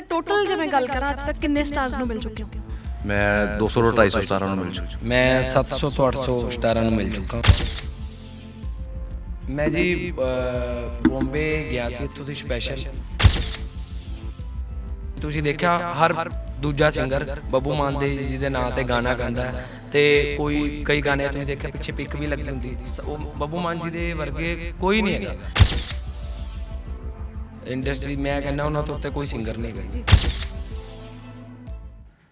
ਤੇ ਟੋਟਲ ਜੇ ਮੈਂ ਗੱਲ ਕਰਾਂ ਅੱਜ ਤੱਕ ਕਿੰਨੇ ਸਟਾਰਸ ਨੂੰ ਮਿਲ ਚੁੱਕੇ ਹੋ? ਮੈਂ 200 ਤੋਂ 250 ਸਤਾਰਾਂ ਨੂੰ ਮਿਲ ਚੁੱਕਾ। ਮੈਂ 700 ਤੋਂ 800 ਸਟਾਰਾਂ ਨੂੰ ਮਿਲ ਚੁੱਕਾ। ਮੈਂ ਜੀ ਬੰਬੇ ਗਿਆ ਸੀ ਇੱਥੋਂ ਦੀ ਸਪੈਸ਼ਲ ਤੁਸੀਂ ਦੇਖਿਆ ਹਰ ਦੂਜਾ ਸਿੰਗਰ ਬੱਬੂ ਮਾਨ ਦੇ ਜਿਹਦੇ ਨਾਂ ਤੇ ਗਾਣਾ ਗਾਉਂਦਾ ਹੈ। ਤੇ ਕੋਈ ਕਈ ਗਾਣੇ ਤੁਸੀਂ ਦੇਖਿਆ ਪਿੱਛੇ ਪਿਕ ਵੀ ਲੱਗੀ ਹੁੰਦੀ। ਉਹ ਬੱਬੂ ਮਾਨ ਜੀ ਦੇ ਵਰਗੇ ਕੋਈ ਨਹੀਂ ਹੈਗਾ। ਇੰਡਸਟਰੀ ਮੈਂ ਕਹਿੰਦਾ ਉਹਨਾਂ ਤੋਂ ਉੱਤੇ ਕੋਈ ਸਿੰਗਰ ਨਹੀਂ ਹੈਗਾ ਜੀ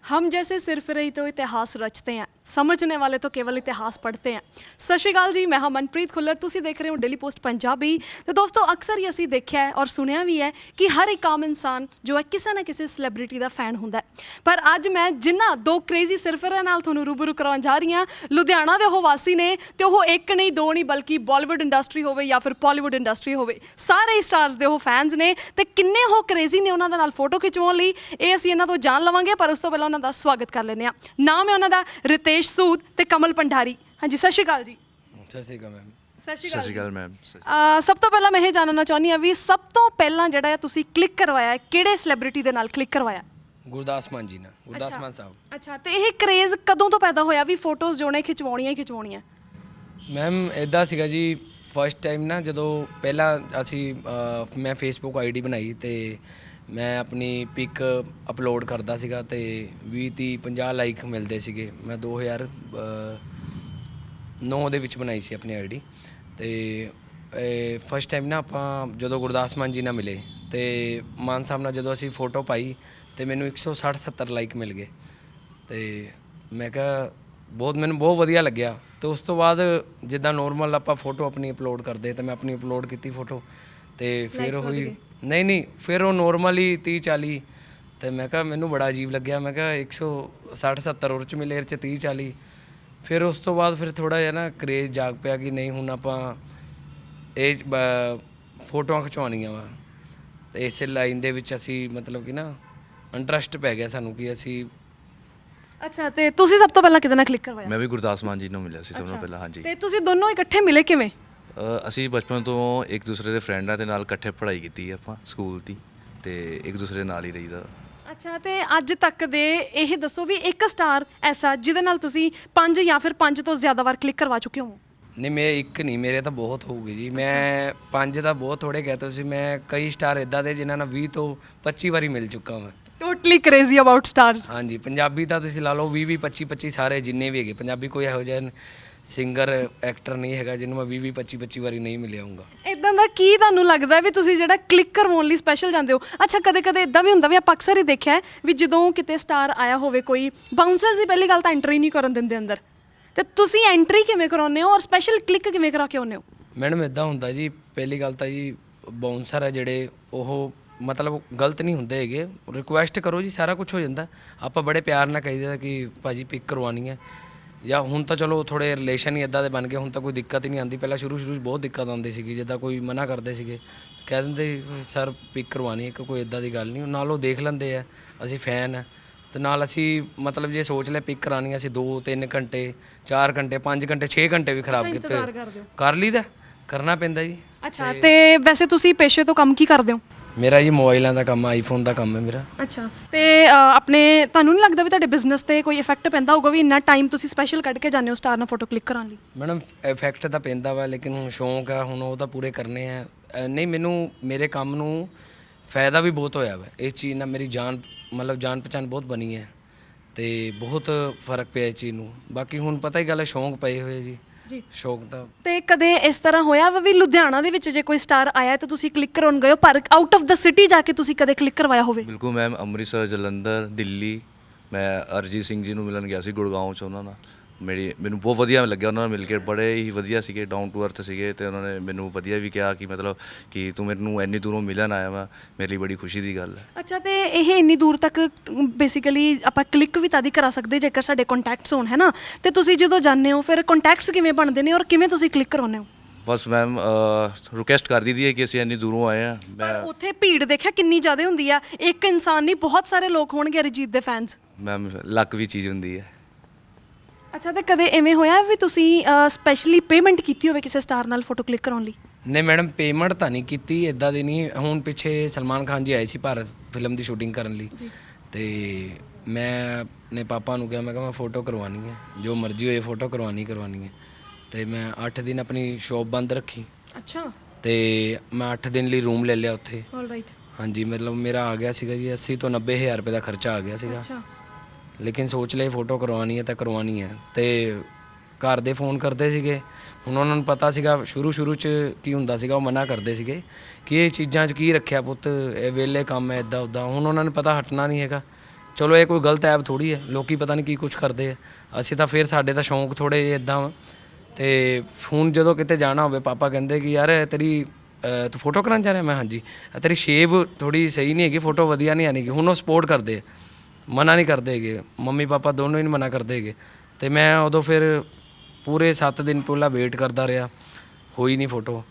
हम जैसे सिर्फ रही तो इतिहास रचते हैं ਸਮਝਣੇ ਵਾਲੇ ਤੋਂ ਕੇਵਲ ਇਤਿਹਾਸ ਪੜ੍ਹਤੇ ਹਾਂ। ਸਤਿ ਸ਼੍ਰੀ ਅਕਾਲ ਜੀ, ਮੈਂ ਹਾਂ ਮਨਪ੍ਰੀਤ ਖੁੱਲਰ। ਤੁਸੀਂ ਦੇਖ ਰਹੇ ਹੋ ਡੇਲੀ ਪੋਸਟ ਪੰਜਾਬੀ ਤੇ ਦੋਸਤੋ, ਅਕਸਰ ਹੀ ਅਸੀਂ ਦੇਖਿਆ ਹੈ ਔਰ ਸੁਣਿਆ ਵੀ ਹੈ ਕਿ ਹਰ ਇੱਕ ਆਮ ਇਨਸਾਨ ਜੋ ਹੈ ਕਿਸੇ ਨਾ ਕਿਸੇ ਸੈਲੀਬ੍ਰਿਟੀ ਦਾ ਫੈਨ ਹੁੰਦਾ ਹੈ। ਪਰ ਅੱਜ ਮੈਂ ਜਿਨ੍ਹਾਂ ਦੋ ਕ੍ਰੇਜ਼ੀ ਸਿਰਫਰਾਂ ਨਾਲ ਤੁਹਾਨੂੰ ਰੂਬਰੂ ਕਰਾਉਣ ਜਾ ਰਹੀ ਹਾਂ, ਲੁਧਿਆਣਾ ਦੇ ਉਹ ਵਾਸੀ ਨੇ ਤੇ ਉਹ ਇੱਕ ਨਹੀਂ, ਦੋ ਨਹੀਂ, ਬਲਕਿ ਬਾਲੀਵੁੱਡ ਇੰਡਸਟਰੀ ਹੋਵੇ ਜਾਂ ਫਿਰ ਪਾਲੀਵੁੱਡ ਇੰਡਸਟਰੀ ਹੋਵੇ। ਸਾਰੇ ਹੀ ਸਟਾਰਸ ਦੇ ਉਹ ਫੈਨਸ ਨੇ ਤੇ ਕਿੰਨੇ ਉਹ ਕ੍ਰੇਜ਼ੀ ਨੇ ਉਹਨਾਂ ਦੇ ਨਾਲ ਫੋਟੋ ਖਿਚਵਾਉਣ ਲਈ, ਇਹ ਅਸੀਂ ਇਹਨਾਂ ਤੋਂ ਜਾਣ ਲਵਾਂਗੇ, ਪਰ ਉਸ ਤੋਂ ਪਹਿਲਾਂ ਉਹਨਾਂ ਦਾ ਸਵਾਗਤ ਕਰ ਲੈਂਦੇ ਆ ਨਾਮ ਹੈ ਉਹਨਾਂ ਦਾ ਰਿਤੇ ਰਿਤੇਸ਼ ਸੂਦ ਤੇ ਕਮਲ ਭੰਡਾਰੀ। ਹਾਂਜੀ ਸਤਿ ਸ਼੍ਰੀ ਅਕਾਲ ਜੀ। ਸਤਿ ਸ਼੍ਰੀ ਅਕਾਲ ਮੈਮ। ਸਤਿ ਸ਼੍ਰੀ ਸਤਿ ਸ਼੍ਰੀ ਅਕਾਲ ਮੈਮ ਅਕਾਲ ਸਭ ਤੋਂ ਪਹਿਲਾਂ ਮੈਂ ਇਹ ਜਾਣਨਾ ਚਾਹੁੰਦੀ ਹਾਂ ਵੀ ਸਭ ਤੋਂ ਪਹਿਲਾਂ ਜਿਹੜਾ ਹੈ ਤੁਸੀਂ ਕਲਿੱਕ ਕਰਵਾਇਆ ਹੈ, ਕਿਹੜੇ ਸੈਲੀਬ੍ਰਿਟੀ ਦੇ ਨਾਲ ਕਲਿੱਕ ਕਰਵਾਇਆ? ਗੁਰਦਾਸ ਮਾਨ ਜੀ ਨਾਲ ਗੁਰਦਾਸ ਮਾਨ ਸਾਹਿਬ। ਅੱਛਾ ਤੇ ਇਹ ਕ੍ਰੇਜ਼ ਕਦੋਂ ਤੋਂ ਪੈਦਾ ਹੋਇਆ ਵੀ ਫੋਟੋਜ਼ ਜੋ ਨੇ ਖਿਚਵਾਉਣੀਆਂ ਹੀ ਖਿਚਵਾਉਣੀਆਂ? ਮੈਮ ਇਦਾਂ ਸੀਗਾ ਜੀ ਫਸਟ ਟਾਈਮ ਨਾ ਜਦੋਂ ਪਹਿਲਾਂ ਅਸੀਂ ਅਹ, ਮੈਂ ਫੇਸਬੁੱਕ ਆਈਡੀ ਬਣਾਈ ਤੇ ਮੈਂ ਆਪਣੀ ਪਿਕ ਅਪਲੋਡ ਕਰਦਾ ਸੀਗਾ ਤੇ 20 30 50 ਲਾਈਕ ਮਿਲਦੇ ਸੀਗੇ। ਮੈਂ 2009 ਦੇ ਵਿੱਚ ਬਣਾਈ ਸੀ ਆਪਣੀ ਆਈਡੀ ਤੇ ਫਸਟ ਟਾਈਮ ਨਾ ਆਪਾਂ ਜਦੋਂ ਗੁਰਦਾਸ ਮਾਨ ਜੀ ਨਾਲ ਮਿਲੇ ਤੇ ਮਾਨ ਸਾਹਿਬ ਨਾਲ ਜਦੋਂ ਅਸੀਂ ਫੋਟੋ ਪਾਈ ਤੇ ਮੈਨੂੰ 160 70 ਲਾਈਕ ਮਿਲ ਗਏ। ਤੇ ਮੈਂ ਕਿਹਾ ਬਹੁਤ ਮੈਨੂੰ ਬਹੁਤ ਵਧੀਆ ਲੱਗਿਆ। ਤੇ ਉਸ ਤੋਂ ਬਾਅਦ ਜਿੱਦਾਂ ਨੋਰਮਲ ਆਪਾਂ ਫੋਟੋ ਆਪਣੀ ਅਪਲੋਡ ਕਰਦੇ ਤਾਂ ਮੈਂ ਆਪਣੀ ਅਪਲੋਡ ਕੀਤੀ ਫੋਟੋ ਤੇ ਫਿਰ ਹੋਈ ਨਹੀਂ ਨਹੀਂ ਫਿਰ ਉਹ ਨੋਰਮਲੀ 30 40 ਤੇ ਮੈਂ ਕਿਹਾ ਮੈਨੂੰ ਬੜਾ ਅਜੀਬ ਲੱਗਿਆ ਮੈਂ ਕਿਹਾ 160 70 ਉਹ 'ਚ ਮਿਲੇ ਇਹ 'ਚ 30 40 ਫਿਰ ਉਸ ਤੋਂ ਬਾਅਦ ਫਿਰ ਥੋੜਾ ਜਿਹਾ ਨਾ ਕਰੇਜ਼ ਜਾਗ ਪਿਆ ਕਿ ਨਹੀਂ ਹੁਣ ਆਪਾਂ ਇਹ ਫੋਟੋਆਂ ਖਿਚਵਾਉਣੀਆਂ ਵਾ। ਤੇ ਇਸੇ ਲਾਈਨ ਦੇ ਵਿੱਚ ਅਸੀਂ ਮਤਲਬ ਕਿ ਨਾ ਇੰਟਰਸਟ ਪੈ ਗਿਆ ਸਾਨੂੰ ਕਿ ਅਸੀਂ ਅੱਛਾ ਤੇ ਤੁਸੀਂ ਸਭ ਤੋਂ ਪਹਿਲਾਂ ਕਿਹਦੇ ਨਾਲ ਕਲਿੱਕ ਕਰਵਾਇਆ? ਮੈਂ ਵੀ ਗੁਰਦਾਸ ਮਾਨ ਜੀ ਨੂੰ ਮਿਲਿਆ ਸੀ ਸਭ ਤੋਂ ਪਹਿਲਾਂ ਹਾਂਜੀ। ਤੇ ਤੁਸੀਂ ਦੋਨੋਂ ਇਕੱਠੇ ਮਿਲੇ ਕਿਵੇਂ? ਅ, ਅਸੀਂ ਬਚਪਨ ਤੋਂ ਇੱਕ ਦੂਸਰੇ ਦੇ ਫਰੈਂਡਾਂ ਦੇ ਨਾਲ ਇਕੱਠੇ ਪੜ੍ਹਾਈ ਕੀਤੀ ਹੈ ਆਪਾਂ ਸਕੂਲ ਦੀ ਤੇ ਇੱਕ ਦੂਸਰੇ ਦੇ ਨਾਲ ਹੀ ਰਹੀਦਾ। ਅੱਛਾ ਤੇ ਅੱਜ ਤੱਕ ਦੇ ਇਹ ਦੱਸੋ ਵੀ ਇੱਕ ਸਟਾਰ ਐਸਾ ਜਿਹਦੇ ਨਾਲ ਤੁਸੀਂ ਪੰਜ ਜਾਂ ਫਿਰ ਪੰਜ ਤੋਂ ਜ਼ਿਆਦਾ ਵਾਰ ਕਲਿੱਕ ਕਰਵਾ ਚੁੱਕੇ ਹੋ? ਨਹੀਂ ਮੈਂ ਇੱਕ ਨਹੀਂ ਮੇਰੇ ਤਾਂ ਬਹੁਤ ਹੋਊਗੇ ਜੀ। ਮੈਂ ਪੰਜ ਤਾਂ ਬਹੁਤ ਥੋੜੇ ਕਹਿ ਤੁਸੀਂ ਮੈਂ ਕਈ ਸਟਾਰ ਇਦਾਂ ਦੇ ਜਿਨ੍ਹਾਂ ਨਾਲ 20 ਤੋਂ 25 ਵਾਰੀ ਮਿਲ ਚੁੱਕਾ ਮੈਂ ਟੋਟਲੀ ਕ੍ਰੇਜ਼ੀ ਅਬਾਊਟ ਸਟਾਰਸ ਹਾਂਜੀ ਪੰਜਾਬੀ ਤਾਂ ਤੁਸੀਂ ਲਾ ਲਓ 20 20 25 25 ਸਾਰੇ ਜਿੰਨੇ ਵੀ ਹੈਗੇ ਪੰਜਾਬੀ ਕੋਈ ਇਹੋ ਜਿਹਾ ਸਿੰਗਰ ਐਕਟਰ ਨਹੀਂ ਹੈਗਾ ਜਿਹਨੂੰ ਮੈਂ 20 20 25 25 ਵਾਰੀ ਨਹੀਂ ਮਿਲਿਆ ਹੋਊਗਾ। ਇਦਾਂ ਦਾ ਕੀ ਤੁਹਾਨੂੰ ਲੱਗਦਾ ਵੀ ਤੁਸੀਂ ਜਿਹੜਾ ਕਲਿੱਕ ਕਰਵਾਉਣ ਲਈ ਸਪੈਸ਼ਲ ਜਾਂਦੇ ਹੋ? ਅੱਛਾ ਕਦੇ ਕਦੇ ਇਦਾਂ ਵੀ ਹੁੰਦਾ ਵੀ ਆਪਾਂ ਅਕਸਰ ਹੀ ਦੇਖਿਆ ਹੈ ਵੀ ਜਦੋਂ ਕਿਤੇ ਸਟਾਰ ਆਇਆ ਹੋਵੇ ਕੋਈ ਬਾਉਂਸਰਸ ਦੀ ਪਹਿਲੀ ਗੱਲ ਤਾਂ ਐਂਟਰੀ ਨਹੀਂ ਕਰਨ ਦਿੰਦੇ ਅੰਦਰ। ਤੇ ਤੁਸੀਂ ਐਂਟਰੀ ਕਿਵੇਂ ਕਰਾਉਂਦੇ ਹੋ ਔਰ ਸਪੈਸ਼ਲ ਕਲਿੱਕ ਕਿਵੇਂ ਕਰਾ ਕੇ ਆਉਂਦੇ ਹੋ? ਮੈਡਮ ਇਦਾਂ ਹੁੰਦਾ ਜੀ ਪਹਿਲੀ ਗੱਲ ਤਾਂ ਜੀ ਬਾਉਂਸਰ ਹੈ ਜਿਹੜੇ ਉਹ ਮਤਲਬ ਗਲਤ ਨਹੀਂ ਹੁੰਦੇ ਹੈਗੇ। ਰਿਕੁਐਸਟ ਕਰੋ ਜੀ ਸਾਰਾ ਕੁਝ ਹੋ ਜਾਂਦਾ। ਆਪਾਂ ਬੜੇ ਪਿਆਰ ਨਾਲ ਕਹੀਦਾ ਕਿ ਭਾਜੀ ਪਿਕ ਕਰਵਾਉਣੀ ਹੈ। ਜਾਂ ਹੁਣ ਤਾਂ ਚਲੋ ਥੋੜੇ ਰਿਲੇਸ਼ਨ ਹੀ ਇਦਾਂ ਦੇ ਬਣ ਗਏ ਹੁਣ ਤਾਂ ਕੋਈ ਦਿੱਕਤ ਹੀ ਨਹੀਂ ਆਉਂਦੀ। ਪਹਿਲਾਂ ਸ਼ੁਰੂ ਸ਼ੁਰੂ 'ਚ ਬਹੁਤ ਦਿੱਕਤ ਆਉਂਦੀ ਸੀਗੀ ਜਿੱਦਾਂ ਕੋਈ ਮਨਾ ਕਰਦੇ ਸੀਗੇ। ਕਹਿ ਦਿੰਦੇ ਸਰ ਪਿਕ ਕਰਵਾਉਣੀ ਹੈ ਕਿ ਕੋਈ ਇਦਾਂ ਦੀ ਗੱਲ ਨਹੀਂ। ਨਾਲ ਉਹ ਦੇਖ ਲੈਂਦੇ ਆ ਅਸੀਂ ਫੈਨ ਆ। ਤੇ ਨਾਲ ਅਸੀਂ ਮਤਲਬ ਜੇ ਸੋਚ ਲੈ ਪਿਕ ਕਰਾਣੀ ਅਸੀਂ 2 3 ਘੰਟੇ 4 ਘੰਟੇ 5 ਘੰਟੇ 6 ਘੰਟੇ ਵੀ ਖਰਾਬ ਕੀਤੇ। ਕਰ ਲਈਦਾ ਕਰਨਾ ਪੈਂਦਾ ਜੀ। ਅੱਛਾ ਤੇ ਵੈਸੇ ਤੁਸੀਂ ਪੇਸ਼ੇ ਤੋਂ ਕੰਮ ਕੀ ਕਰਦੇ ਹੋ? ਮੇਰਾ ਜੀ ਮੋਬਾਈਲਾਂ ਦਾ ਕੰਮ ਆਈਫੋਨ ਦਾ ਕੰਮ ਹੈ ਮੇਰਾ। ਅੱਛਾ ਤੇ ਅ, ਆਪਣੇ ਤੁਹਾਨੂੰ ਨਹੀਂ ਲੱਗਦਾ ਵੀ ਤੁਹਾਡੇ ਬਿਜ਼ਨਸ ਤੇ ਕੋਈ ਇਫੈਕਟ ਪੈਂਦਾ ਹੋਊਗਾ ਵੀ ਇੰਨਾ ਟਾਈਮ ਤੁਸੀਂ ਸਪੈਸ਼ਲ ਕੱਢ ਕੇ ਜਾਂਦੇ ਹੋ ਸਟਾਰ ਨਾਲ ਫੋਟੋ ਕਲਿੱਕ ਕਰਾਉਣ ਲਈ? ਮੈਡਮ ਇਫੈਕਟ ਤਾਂ ਪੈਂਦਾ ਵਾ ਲੇਕਿਨ ਹੁਣ ਸ਼ੌਂਕ ਆ ਹੁਣ ਉਹ ਤਾਂ ਪੂਰੇ ਕਰਨੇ ਆ। ਅ, ਨਹੀਂ ਮੈਨੂੰ ਮੇਰੇ ਕੰਮ ਨੂੰ ਫਾਇਦਾ ਵੀ ਬਹੁਤ ਹੋਇਆ ਵਾ। ਇਸ ਚੀਜ਼ ਨਾਲ ਮੇਰੀ ਜਾਨ ਮਤਲਬ ਜਾਨ ਪਛਾਣ ਬਹੁਤ ਬਣੀ ਹੈ। ਤੇ ਬਹੁਤ ਫ਼ਰਕ ਪਿਆ ਇਸ ਚੀਜ਼ ਨੂੰ। ਬਾਕੀ ਹੁਣ ਪਤਾ ਹੀ ਗੱਲ ਹੈ ਸ਼ੌਂਕ ਪਏ ਹੋਏ ਜੀ। ਜੀ। ਸ਼ੌਂਕ ਤਾਂ ਤੇ ਕਦੇ ਇਸ ਤਰ੍ਹਾਂ ਹੋਇਆ ਵਾ ਵੀ ਲੁਧਿਆਣਾ ਦੇ ਵਿੱਚ ਜੇ ਕੋਈ ਸਟਾਰ ਆਇਆ ਤਾਂ ਤੁਸੀਂ ਕਲਿੱਕ ਕਰਾਉਣ ਗਏ ਹੋ? ਪਰ ਆਊਟ ਆਫ ਦਾ ਸਿਟੀ ਜਾ ਕੇ ਤੁਸੀਂ ਕਦੇ ਕਲਿੱਕ ਕਰਵਾਇਆ ਹੋਵੇ? ਬਿਲਕੁਲ ਮੈਮ ਅੰਮ੍ਰਿਤਸਰ ਜਲੰਧਰ ਦਿੱਲੀ। ਮੈਂ ਅਰਜੀਤ ਸਿੰਘ ਜੀ ਨੂੰ ਮਿਲਣ ਗਿਆ ਸੀ ਗੁੜਗਾਉਂ ਚ ਉਹਨਾਂ ਨਾਲ। ਮੇਰੀ ਮੈਨੂੰ ਬਹੁਤ ਵਧੀਆ ਲੱਗਿਆ ਉਹਨਾਂ ਨਾਲ ਮਿਲ ਕੇ ਬੜੇ ਹੀ ਵਧੀਆ ਸੀਗੇ ਡਾਊਨ ਟੂ ਅਰਥ ਸੀਗੇ ਤੇ ਉਹਨਾਂ ਨੇ ਮੈਨੂੰ ਵਧੀਆ ਵੀ ਕਿਹਾ ਕਿ ਮਤਲਬ ਕਿ ਤੂੰ ਮੈਨੂੰ ਇੰਨੀ ਦੂਰੋਂ ਮਿਲਣ ਆਇਆ ਵਾ ਮੇਰੇ ਲਈ ਬੜੀ ਖੁਸ਼ੀ ਦੀ ਗੱਲ ਹੈ। ਅੱਛਾ ਤੇ ਇਹ ਇੰਨੀ ਦੂਰ ਤੱਕ ਬੇਸਿਕਲੀ ਆਪਾਂ ਕਲਿੱਕ ਵੀ ਤਾਂ ਦੀ ਕਰਾ ਸਕਦੇ ਜੇਕਰ ਸਾਡੇ ਕੰਟੈਕਟਸ ਹੋਣ ਹੈ ਨਾ ਤੇ ਤੁਸੀਂ ਜਦੋਂ ਜਾਂਦੇ ਹੋ ਫਿਰ ਕੰਟੈਕਟਸ ਕਿਵੇਂ ਬਣਦੇ ਨੇ ਔਰ ਕਿਵੇਂ ਤੁਸੀਂ ਕਲਿੱਕ ਕਰਾਉਂਦੇ ਹੋ? ਬਸ ਮੈਮ ਰਿਕੁਐਸਟ ਕਰ ਦਿੱਤੀ ਹੈ ਕਿ ਅਸੀਂ ਇੰਨੀ ਦੂਰੋਂ ਆਏ ਆ ਮੈਂ ਉੱਥੇ ਭੀੜ ਦੇਖਿਆ ਕਿੰਨੀ ਜ਼ਿਆਦਾ ਹੁੰਦੀ ਆ। ਇੱਕ ਇਨਸਾਨ ਨਹੀਂ ਬਹੁਤ ਸਾਰੇ ਲੋਕ ਹੋਣਗੇ ਅਰਿਜੀਤ ਦੇ ਫੈਨਸ ਮੈਮ ਲੱਕ ਵੀ ਚੀਜ਼ ਹੁੰਦੀ ਹੈ। ਅੱਛਾ ਤੇ ਕਦੇ ਐਵੇਂ ਹੋਇਆ ਵੀ ਤੁਸੀਂ ਸਪੈਸ਼ਲੀ ਪੇਮੈਂਟ ਕੀਤੀ ਹੋਵੇ ਕਿਸੇ ਸਟਾਰ ਨਾਲ ਫੋਟੋ ਕਲਿੱਕ ਕਰਾਉਣ ਲਈ? ਨਹੀਂ ਮੈਡਮ ਪੇਮੈਂਟ ਤਾਂ ਨਹੀਂ ਕੀਤੀ ਇਦਾਂ ਦੀ ਨਹੀਂ। ਹੁਣ ਪਿੱਛੇ ਸਲਮਾਨ ਖਾਨ ਜੀ ਆਏ ਸੀ ਭਾਰਤ ਫਿਲਮ ਦੀ ਸ਼ੂਟਿੰਗ ਕਰਨ ਲਈ। ਤੇ ਮੈਂ ਆਪਣੇ ਪਾਪਾ ਨੂੰ ਕਿਹਾ ਮੈਂ ਕਿਹਾ ਮੈਂ ਫੋਟੋ ਕਰਵਾਉਣੀ ਹੈ। ਜੋ ਮਰਜ਼ੀ ਹੋਏ ਫੋਟੋ ਕਰਵਾਉਣੀ ਕਰਵਾਉਣੀ ਹੈ। ਤੇ ਮੈਂ 8 ਦਿਨ ਆਪਣੀ ਸ਼ੌਪ ਬੰਦ ਰੱਖੀ। ਅੱਛਾ। ਤੇ ਮੈਂ 8 ਦਿਨ ਲਈ ਰੂਮ ਲੈ ਲਿਆ ਉੱਥੇ। ਆਲ ਰਾਈਟ ਹਾਂਜੀ ਮਤਲਬ ਮੇਰਾ ਆ ਗਿਆ ਸੀਗਾ ਜੀ 80 ਤੋਂ 90 ਹਜ਼ਾਰ ਰੁਪਏ ਦਾ ਖਰਚਾ ਆ ਗਿਆ ਸੀਗਾ। ਅੱਛਾ। ਲੇਕਿਨ ਸੋਚ ਲਈ ਫੋਟੋ ਕਰਵਾਉਣੀ ਹੈ ਤਾਂ ਕਰਵਾਉਣੀ ਹੈ। ਤੇ ਘਰ ਦੇ ਫੋਨ ਕਰਦੇ ਸੀਗੇ। ਹੁਣ ਉਹਨਾਂ ਨੂੰ ਪਤਾ ਸੀਗਾ ਸ਼ੁਰੂ ਸ਼ੁਰੂ ਚ ਕੀ ਹੁੰਦਾ ਸੀਗਾ, ਉਹ ਮਨਾ ਕਰਦੇ ਸੀਗੇ ਕਿ ਇਹ ਚੀਜ਼ਾਂ 'ਚ ਕੀ ਰੱਖਿਆ ਪੁੱਤ, ਇਹ ਵੇਲੇ ਕੰਮ ਹੈ ਇਦਾਂ ਉਦਾਂ। ਹੁਣ ਉਹਨਾਂ ਨੂੰ ਪਤਾ ਹਟਣਾ ਨਹੀਂ ਹੈਗਾ। ਚਲੋ, ਇਹ ਕੋਈ ਗਲਤ ਐਪ ਥੋੜੀ ਹੈ। ਲੋਕੀ ਪਤਾ ਨਹੀਂ ਕੀ ਕੁਝ ਕਰਦੇ ਆ। ਅਸੀਂ ਤਾਂ ਫਿਰ ਸਾਡੇ ਤਾਂ ਸ਼ੌਂਕ ਥੋੜੇ ਜਿਹੇ ਇਦਾਂ ਤੇ ਹੁਣ ਜਦੋਂ ਕਿਤੇ ਜਾਣਾ ਹੋਵੇ, ਪਾਪਾ ਕਹਿੰਦੇ ਕਿ, ਯਾਰ ਤੇਰੀ ਤੂੰ ਫੋਟੋ ਕਰਾਉਣ ਜਾ ਰਿਹਾ? ਮੈਂ ਹਾਂਜੀ। ਤੇਰੀ ਸ਼ੇਪ ਥੋੜੀ ਸਹੀ ਨਹੀਂ ਹੈਗੀ, ਫੋਟੋ ਵਧੀਆ ਨਹੀਂ ਆਣੀ ਹੁਣ ਉਹ ਸਪੋਰਟ ਕਰਦੇ ਆ। ਮਨਾ ਨਹੀਂ ਕਰਦੇ ਹੈਗੇ। ਮੰਮੀ ਪਾਪਾ ਦੋਨੋਂ ਹੀ ਨਹੀਂ ਮਨਾ ਕਰਦੇ ਹੈਗੇ। ਤੇ ਮੈਂ ਉਦੋਂ ਫਿਰ ਪੂਰੇ 7 ਦਿਨ ਪਹਿਲਾਂ ਵੇਟ ਕਰਦਾ ਰਿਹਾ। ਹੋਈ ਨਹੀਂ ਫੋਟੋ